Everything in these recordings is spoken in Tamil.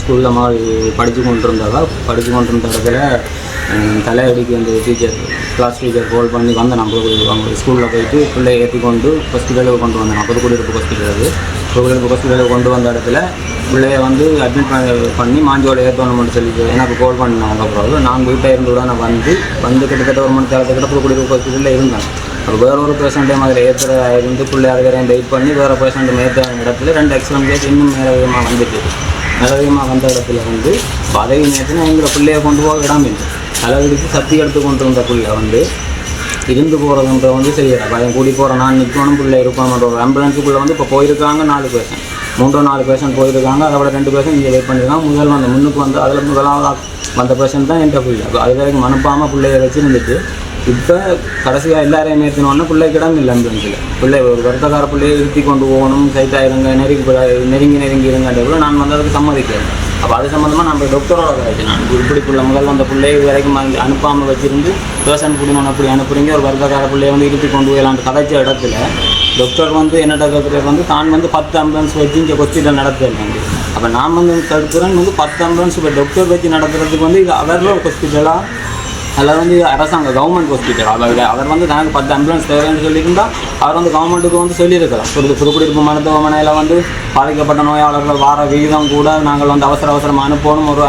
ஸ்கூலில் மாதிரி படித்து கொண்டு இருந்தாவா படித்து கொண்டு இருந்த இடத்துல தலையடிக்கு வந்து டீச்சர் கிளாஸ் டீச்சர் கால் பண்ணி வந்தேன் நம்ம அவங்க ஸ்கூலில் போயிட்டு பிள்ளையை ஏற்றி கொண்டு ஹாஸ்பிட்டலுக்கு கொண்டு வந்தேன். புதுக்குடியிருப்பு ஹாஸ்பிட்டல் அது புதுக்குடியிருப்பு ஹாஸ்பிட்டலுக்கு கொண்டு வந்த இடத்துல பிள்ளைய வந்து அட்மிட் பண்ணி மாஞ்சோட ஏற்றணும்னு சொல்லிட்டு எனக்கு கால் பண்ணாங்க அப்புறம் நான் வீட்டில் இருந்து கூட நான் வந்து வந்து கிட்டத்தட்ட ஒரு மணி நேரத்துக்கிட்ட புதுக்குடியிருப்பு ஹாஸ்பிட்டலில் இருந்தேன். அப்போ வேற ஒரு பேஷண்ட்டே மாதிரி ஏற்றுறதா இருந்து பிள்ளை அது வெயிட் பண்ணி வேறு பேஷண்ட்டு ஏற்ற இடத்துல ரெண்டு எக்ஸாம் கேஸ் இன்னும் மேலே விதமாக வந்துட்டு. நிலவியமாக வந்த இடத்துல வந்து பதவி நேரத்தில் எங்களை பிள்ளைய கொண்டு போக இடம் இல்லை. தலைவிடித்து சக்தி எடுத்து கொண்டு வந்த பிள்ளை வந்து இருந்து போகிறதுன்ற வந்து செய்யலை பயம் கூடி போகிற நான் நிற்கணும் பிள்ளை இருப்பான்ற ஒரு ஆம்புலன்ஸுக்குள்ளே வந்து இப்போ போயிருக்காங்க நாலு பேஷண்ட் மூன்றோ நாலு பேஷண்ட் போயிருக்காங்க அதை விட ரெண்டு பேஷண்ட் இங்கே வெயிட் பண்ணியிருக்காங்க முதல் வந்த முன்னுக்கு வந்து அதில் முதலாவது வந்த பேஷண்ட் தான் என்ற பிள்ளை. அது வரைக்கும் அனுப்பாமல் பிள்ளைய வச்சுருந்துட்டு இப்போ கடைசியாக எல்லாரையும் ஏற்றினோன்னா பிள்ளை கிடம் இல்லை ஆம்புலன்ஸில் பிள்ளை ஒரு வருத்தக்கார பிள்ளையை இருத்தி கொண்டு போகணும் சைட்டாக இருங்க நெருங்கி நெருங்கி நெருங்கி இருங்கன்ற கூட நான் வந்து அதுக்கு சம்மதிக்கிறேன் அப்போ அது சம்மந்தமாக நம்ம டாக்டரோட கதைச்சு நான். இப்படி பிள்ளை முதல் வந்த பிள்ளை வரைக்கும் அனுப்பாமல் வச்சிருந்து பேஷண்ட் பிடிக்கணும் அப்படி அனுப்புறீங்க ஒரு வருத்தக்கார பிள்ளையை வந்து இருத்தி கொண்டு போயலான்னு கதைச்ச இடத்துல டாக்டர் வந்து என்னடா டாக்டர் வந்து தான் வந்து பத்து ஆம்புலன்ஸ் வச்சு இங்கே ஹாஸ்பிட்டல் நடத்துறாங்க அப்போ நான் வந்து தடுக்கிறேன் வந்து பத்து ஆம்புலன்ஸ் இப்போ டாக்டர் வச்சு நடத்துறதுக்கு வந்து இது அவரில் ஹாஸ்பிட்டலாக அதில் வந்து அரசாங்க கவர்மெண்ட் ஹாஸ்பிட்டல் அவர் அவர் வந்து தனக்கு பத்து ஆம்புலன்ஸ் தேவைன்னு சொல்லியிருந்தால் அவர் வந்து கவர்மெண்ட்டுக்கு வந்து சொல்லியிருக்கலாம். புது புதுக்குடியிருப்பு மருத்துவமனையில் வந்து பாதிக்கப்பட்ட நோயாளர்கள் வார விகிதம் கூட நாங்கள் வந்து அவசர அவசரமாக அனுப்பணும். ஒரு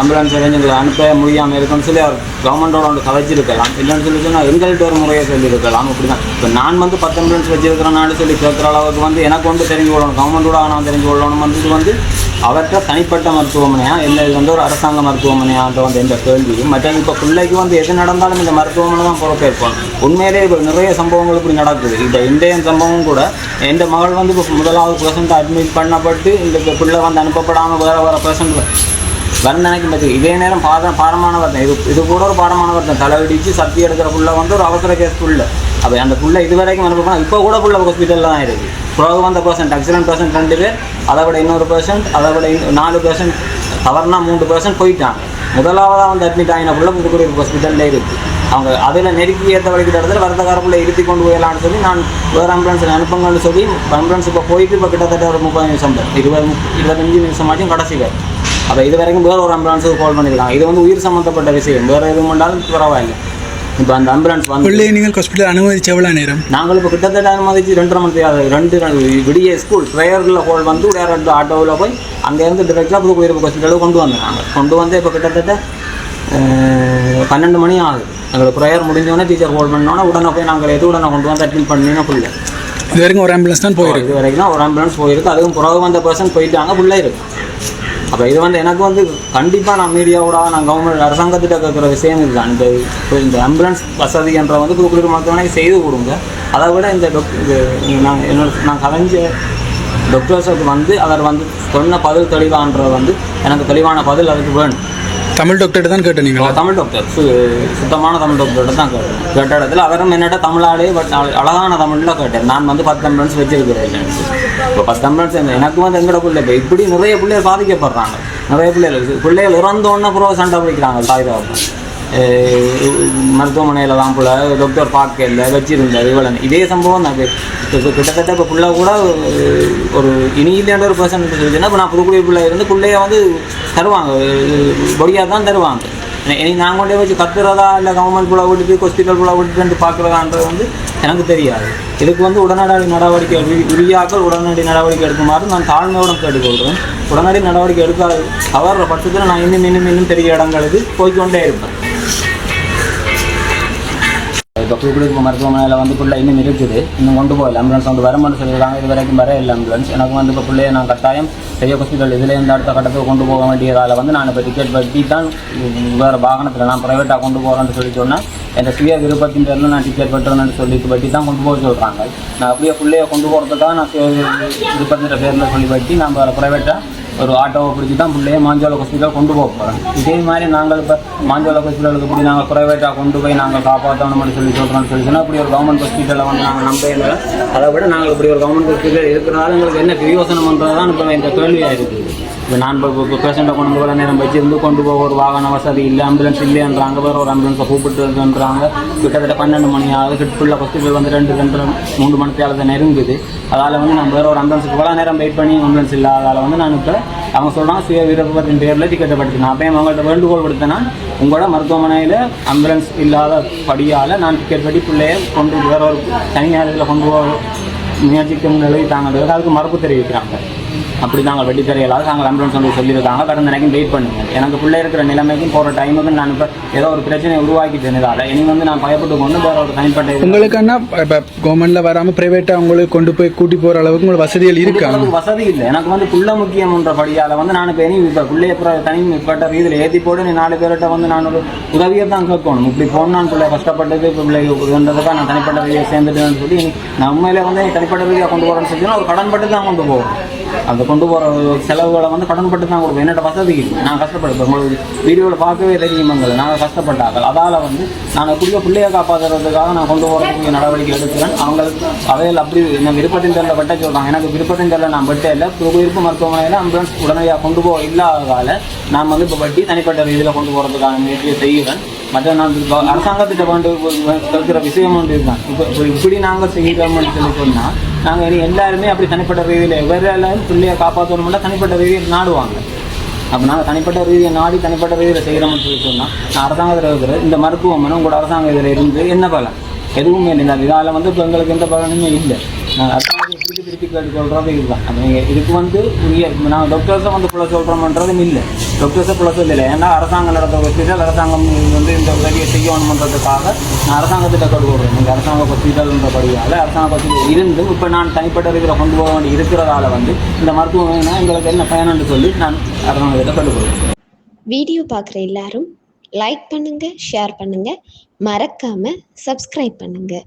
ஆம்புலன்ஸ் எங்களுக்கு அனுப்ப முடியாமல் இருக்குன்னு சொல்லி அவர் கவர்மெண்ட்டோட ஒன்று கதைச்சிருக்கலாம் இல்லைன்னு சொல்லி சொன்னால் எங்கள்கிட்ட ஒரு முறையை சொல்லியிருக்கலாம். அப்படி தான் இப்போ நான் வந்து பத்து ஆம்புலன்ஸ் வச்சிருக்கிறேன்னு சொல்லி கேட்குற அளவுக்கு வந்து எனக்கு வந்து தெரிஞ்சு கொள்ளணும். கவர்மெண்ட்டோட நான் தெரிஞ்சு கொள்ளணும் வந்து வந்து அவர்கிட்ட தனிப்பட்ட மருத்துவமனையா இல்லை இது வந்து ஒரு அரசாங்க மருத்துவமனையான்ற வந்து எந்த கேள்வி மற்றது இப்போ பிள்ளைக்கு வந்து எது நடந்தாலும் இந்த மருத்துவமனை தான் பொறுப்பேற்போம் உண்மையிலே இப்போ நிறைய சம்பவங்கள் இப்படி நடக்குது. இப்போ இன்றைய சம்பவம் கூட எந்த மகள் வந்து இப்போ முதலாவது பேஷண்ட் அட்மிட் பண்ணப்பட்டு இந்த பிள்ளை வந்து அனுப்பப்படாமல் வேறு வேறு பேஷண்ட் வந்தனைக்கு பற்றி இதே நேரம் பாத பாரமான இது இது கூட ஒரு பாரமான வருத்தம் தலைவடிச்சு சக்தி எடுக்கிற புள்ள வந்து ஒரு அவசர கேஸ் புள்ள. அப்போ அந்த புள்ள இது வரைக்கும் அனுப்பணும் இப்போ கூட புள்ள ஹாஸ்பிட்டலில் தான் இருக்குது புறவு வந்த பர்சன்ட் ஆக்சிடென்ட் பர்சன்ட் ரெண்டு பேர் அதை விட இன்னொரு பர்சன்ட் அதை விட நாலு பர்சன்ட் தவறுனா மூன்று பர்சன்ட் போயிட்டாங்க. முதலாவதாக வந்து அட்மிட் ஆகின புள்ள புதுக்குடியிருப்பு ஹாஸ்பிட்டலில் இருக்குது அவங்க அதில் நெருக்கி ஏற்ற வரைக்கிற இடத்துல வரதக்காரப்புள்ள இருத்தி கொண்டு போயிடலாம்னு சொல்லி நான் வேறு ஆம்புலன்ஸில் அனுப்புங்கன்னு சொல்லி ஆம்புலன்ஸ் இப்போ போயிட்டு இப்போ கிட்டத்தட்ட ஒரு முப்பது நிமிஷம் இருபது இருபத்தஞ்சு நிமிஷம் ஆச்சும் கடைசி வேறு அப்போ இது வரைக்கும் வேறு ஒரு ஆம்புலன்ஸுக்கு கால் பண்ணியிருக்காங்க இது வந்து உயிர் சம்மந்தப்பட்ட விஷயம். வேறு எதுவும் பண்ணாலும் பரவாயில்லை. இப்போ அந்த ஆம்புலன்ஸ் வந்து பிள்ளையை நீங்கள் ஹாஸ்பிட்டல் அனுமதிச்ச எவ்வளோ நேரம்? நாங்கள் இப்போ கிட்டத்தட்ட அனுமதிச்சு ரெண்டரை மணி நேரம் ரெண்டு ரெண்டு விடிய ஸ்கூல் ப்ரேயரில் ஹோல் வந்து டேரக்ட் ஆட்டோவில் போய் அங்கேருந்து டிரெக்டாக புது உயிர்ப்பு ஹாஸ்பிட்டலுக்கு கொண்டு வந்தோம் நாங்கள் கொண்டு வந்து இப்போ கிட்டத்தட்ட பன்னெண்டு மணி ஆகுது. எங்களுக்கு ப்ரேயர் முடிஞ்சோடனே டீச்சர் ஹோல்ட் பண்ணோன்னே உடனே போய் நாங்கள் எது உடனே கொண்டு வந்து அட்மிட் பண்ணினா பிள்ளை இது வரைக்கும் ஒரு ஆம்புலன்ஸ் தான் போயிருக்கு. இது வரைக்கும் ஒரு ஆம்புலன்ஸ் போயிருக்கு. அதுவும் புறவு வந்த பர்சன் போயிட்டாங்க பிள்ளை இருக்கு. அப்போ இது வந்து எனக்கு வந்து கண்டிப்பாக நான் மீடியாவோட நான் கவர்மெண்ட் அரசாங்கத்திட்ட கேட்குற விஷயம் இதுதான் இந்த இப்போ இந்த ஆம்புலன்ஸ் வசதி என்ற வந்து புதுக்குடியிருப்பு மருத்துவமனை செய்து கொடுங்க. அதை விட இந்த டாக் இது நான் என்னோட நான் கலைஞ்ச டாக்டர்ஸுக்கு வந்து அவர் வந்து சொன்ன பதில் தெளிவான்றது வந்து எனக்கு தெளிவான பதில் அதுக்கு வேணும். தமிழ் டாக்டர்கிட்ட தான் கேட்ட நீங்கள்? தமிழ் டாக்டர் சு சுத்தமான தமிழ் டாக்டர்கிட்ட தான் கேட்டேன். கேட்ட இடத்துல அவரும் என்னட்ட தமிழாலே பட் அழகான தமிழில் கேட்டேன். நான் வந்து பத்து அம்புலன்ஸ் வச்சிருக்கிறேன். இப்போ பத்து அம்புலன்ஸ் எனக்கு வந்து எங்கட பிள்ளை இப்போ இப்படி நிறைய பிள்ளைகள் பாதிக்கப்படுறாங்க. நிறைய பிள்ளைகள் பிள்ளைகள் இறந்தோடனே பிறகு சண்டை பிடிக்கிறாங்க. தாய் தகப்பன். மருத்துவமனையில் தான் போல டாக்டர் பார்க்க இல்லை வச்சிருந்தார் இவ்வளோ இதே சம்பவம் தான். இப்போ கிட்டத்தட்ட இப்போ பிள்ளை கூட ஒரு இனியிலேன்ற ஒரு பர்சன் சொல்லிச்சுன்னா இப்போ நான் புதுக்குடி பிள்ளை இருந்து பிள்ளைய வந்து தருவாங்க. பொடியாக தான் தருவாங்க. இனி- இனி நான் கொண்டே வச்சு கத்துறதா இல்லை கவர்மெண்ட் புள்ள விட்டுட்டு ஹாஸ்பிட்டல் புள்ள விட்டுட்டு பார்க்குறதான்றது வந்து எனக்கு தெரியாது. இதுக்கு வந்து உடனடி நடவடிக்கை உரியாக்கள் உடனடி நடவடிக்கை எடுக்குமாறு நான் தாழ்மையோடு கேட்டுக்கொள்கிறேன். உடனடி நடவடிக்கை எடுக்காது தவறுற பட்சத்தில் நான் இன்னும் இன்னும் இன்னும் பெரிய இடங்களுக்கு போய்க்கொண்டே இருப்பேன். இப்போ புதுக்குடியிருப்பு மருத்துவமனையில் வந்து பிள்ளை இன்னும் இருக்குது. இன்னும் கொண்டு போகல. ஆம்புலன்ஸ் வந்து வரமான்னு சொல்லியிருக்காங்க. இது வரைக்கும் வர இல்லை ஆம்புலன்ஸ் எனக்கு வந்து இப்போ பிள்ளையை நான் கட்டாயம் பெரிய ஹாஸ்பிட்டல் இதில் இருந்து அடுத்த கட்டத்துக்கு கொண்டு போக வேண்டியதால் வந்து நான் இப்போ டிக்கெட் பற்றி தான் வேறு வாகனத்தில் நான் ப்ரைவேட்டாக கொண்டு போகிறேன்னு சொல்லி சொன்னேன் என் சுய விருப்பத்தின் பேரில் நான் டிக்கெட் வெட்டுறேன்னு சொல்லி பற்றி தான் கொண்டு போக சொல்கிறாங்க நான் அப்படியே பிள்ளையை கொண்டு போகிறதுக்காக நான் விருப்பத்தின் பேரில் சொல்லி பற்றி நான் வேறு ப்ரைவேட்டாக ஒரு ஆட்டோவை பிடிச்சி தான் பிள்ளைய மாஞ்சோல ஹாஸ்பிட்டல் கொண்டு போக போகிறோம் இதே மாதிரி நாங்கள் இப்போ மாஞ்சோல ஹாஸ்பிட்டலுக்கு இப்படி நாங்கள் ப்ரைவேட்டாக கொண்டு போய் நாங்கள் காப்பாற்றணும்னு சொல்லி சொல்கிறோம்னு சொல்லி சொன்னால் இப்படி ஒரு கவர்மெண்ட் ஹாஸ்பிட்டலில் வந்து நாங்கள் நம்ப இல்லை அதை விட நாங்கள் இப்படி ஒரு கவர்மெண்ட் ஹாஸ்பிட்டல் இருக்கிறனால எங்களுக்கு என்ன பிரயோசனம்ன்றது தான் இப்போ இந்த கேள்வியாக இருக்குது இப்போ நான் இப்போ இப்போ பேஷண்ட்டை கொண்டு போகிற நேரம் வச்சிருந்து கொண்டு போக ஒரு வாகன வசதி இல்லை ஆம்புலன்ஸ் இல்லைன்றாங்க வேறு ஒரு ஆம்புலன்ஸை கூப்பிட்டுன்றாங்க கிட்டத்தட்ட பன்னெண்டு மணி ஆகுது. ஹிட்ஃபுல்லாக ஹாஸ்பிட்டல் வந்து ரெண்டு ரெண்டு மூணு மணி தேவை நெருங்குது. அதால் வந்து நான் வேறு ஒரு ஆம்புலன்ஸுக்கு இவ்வளோ நேரம் வெயிட் பண்ணி ஆம்புலன்ஸ் இல்லாதால் வந்து நான் இப்போ அவங்க சொல்கிறாங்க சுய விருப்பத்தின் பேரில் டிக்கெட்டை படுத்தினேன் அப்போ அவங்கள்ட்ட வேண்டுகோள் கொடுத்தேன்னா உங்களோட மருத்துவமனையில் ஆம்புலன்ஸ் இல்லாத படியால் நான் டிக்கெட் படி பிள்ளையை கொண்டு வேற ஒரு தனியார் இதில் கொண்டு போக முயற்சிக்கும் நிலை தாங்க அதுக்கு மறுப்பு தெரிவிக்கிறாங்க. அப்படி தாங்க வெட்டி தெரியலாத. நாங்கள் ஆம்புலன்ஸ் வந்து சொல்லியிருக்காங்க. கடந்த நேரம் வெயிட் பண்ணுங்க. எனக்கு பிள்ளை இருக்கிற நிலைமைக்கும் போகிற டைமுக்கு நான் இப்போ ஏதோ ஒரு பிரச்சனையை உருவாக்கிட்டேனதால இனி வந்து நான் பயப்பட்டு கொண்டு வேற ஒரு தனிப்பட்ட இது- உங்களுக்குன்னா இப்போ கவர்மெண்ட்ல வராமல் ப்ரைவேட்டாக உங்களுக்கு கொண்டு போய் கூட்டி போகிற அளவுக்கு உங்களுக்கு வசதிகள் இருக்கா? வசதி இல்லை. எனக்கு வந்து புள்ள முக்கியம்ன்ற படியால வந்து நான் இப்போ இனி இப்போ பிள்ளைய தனிப்பட்ட இதில் ஏற்றி போட்டு நீ நாலு பேர்கிட்ட வந்து நான் ஒரு உதவியை தான் கேட்கணும். இப்படி போன நான் பிள்ளை கஷ்டப்பட்டது இப்போ பிள்ளை இதுன்றதுக்காக நான் தனிப்பட்ட ரீதியாக சேர்ந்துட்டேன்னு சொல்லி நான் உண்மையிலே வந்து தனிப்பட்ட ரீதியாக கொண்டு போகிறேன்னு சொல்லி ஒரு கடன்பட்டு தான் கொண்டு போவோம் அந்த கொண்டு போகிற செலவுகளை வந்து கடன்பட்டு தான் கொடுப்போம். என்னோட வசதி நான் கஷ்டப்படுவேன் உங்களுக்கு வீடியோவில் பார்க்கவே தெரியுமங்கள் நாங்கள் கஷ்டப்பட்டார்கள். அதால் வந்து நாங்கள் எப்படியோ பிள்ளையை காப்பாற்றுறதுக்காக நான் கொண்டு போகிறதுக்கு நடவடிக்கை எடுக்கிறேன். அவங்களுக்கு அவையில் அப்படி என்ன விருப்பத்தின் தெரியல வெட்ட சொல்கிறாங்க எனக்கு விருப்பத்தின் தெரியல நான் வெட்ட இல்லை. விருப்ப மருத்துவமனையில் ஆம்புலன்ஸ் உடனடியாக கொண்டு போக இல்லாததால் நான் வந்து இப்போ வட்டி தனிப்பட்ட ரீதியில் கொண்டு போகிறதுக்கான முயற்சியை செய்கிறேன். மற்ற நான் அரசாங்கத்திட்ட கொண்டு இருக்கிற விஷயம் ஒன்று இதுதான். இப்போ இப்போ இப்படி நாங்கள் செய்கிறோம்னு சொல்லி சொன்னால் நாங்கள் இனி எல்லாருமே அப்படி தனிப்பட்ட ரீதியில் எவரெல்லாம் பிள்ளையை காப்பாற்றணும்னா தனிப்பட்ட ரீதியில் நாடுவாங்க. அப்போ நாங்கள் தனிப்பட்ட ரீதியை நாடி தனிப்பட்ட ரீதியில் செய்கிறோம்னு சொல்லி சொன்னால் நான் அரசாங்கத்தில் இருக்கிற இந்த மருத்துவமனை உங்களோட அரசாங்க இதில் இருந்து என்ன பலன்? எதுவுமே இல்லை. இதால் வந்து இப்போ எங்களுக்கு எந்த பலனுமே இல்லை. திருப்பி திருப்பி சொல்கிறது இதுதான் நீங்கள் இதுக்கு வந்து உரிய நாங்கள் டாக்டர்ஸை வந்து பிள்ளை சொல்கிறோம்ன்றதும் இல்லை. டாக்டர்ஸை புள்ள சொல்லலை ஏன்னா அரசாங்கம் நடத்த ஹாஸ்பிட்டல் அரசாங்கம் வந்து இந்த உதவியை செய்யணுன்றதுக்காக நான் அரசாங்கத்திட்ட கொண்டு வருவேன் நீங்கள் அரசாங்க ஹாஸ்பிட்டல்ன்றபடியால் அரசாங்க ஹாஸ்பிட்டல் இருந்து இப்போ நான் தனிப்பட்ட இருக்கிற கொண்டு போக வேண்டி இருக்கிறதால வந்து இந்த மருத்துவமனை எங்களுக்கு என்ன பயனுன்னு சொல்லி நான் அரசாங்கத்திட்ட கொண்டு போவேன் வீடியோ பார்க்குற எல்லாரும் லைக் பண்ணுங்கள் ஷேர் பண்ணுங்கள் மறக்காமல் சப்ஸ்கிரைப் பண்ணுங்கள்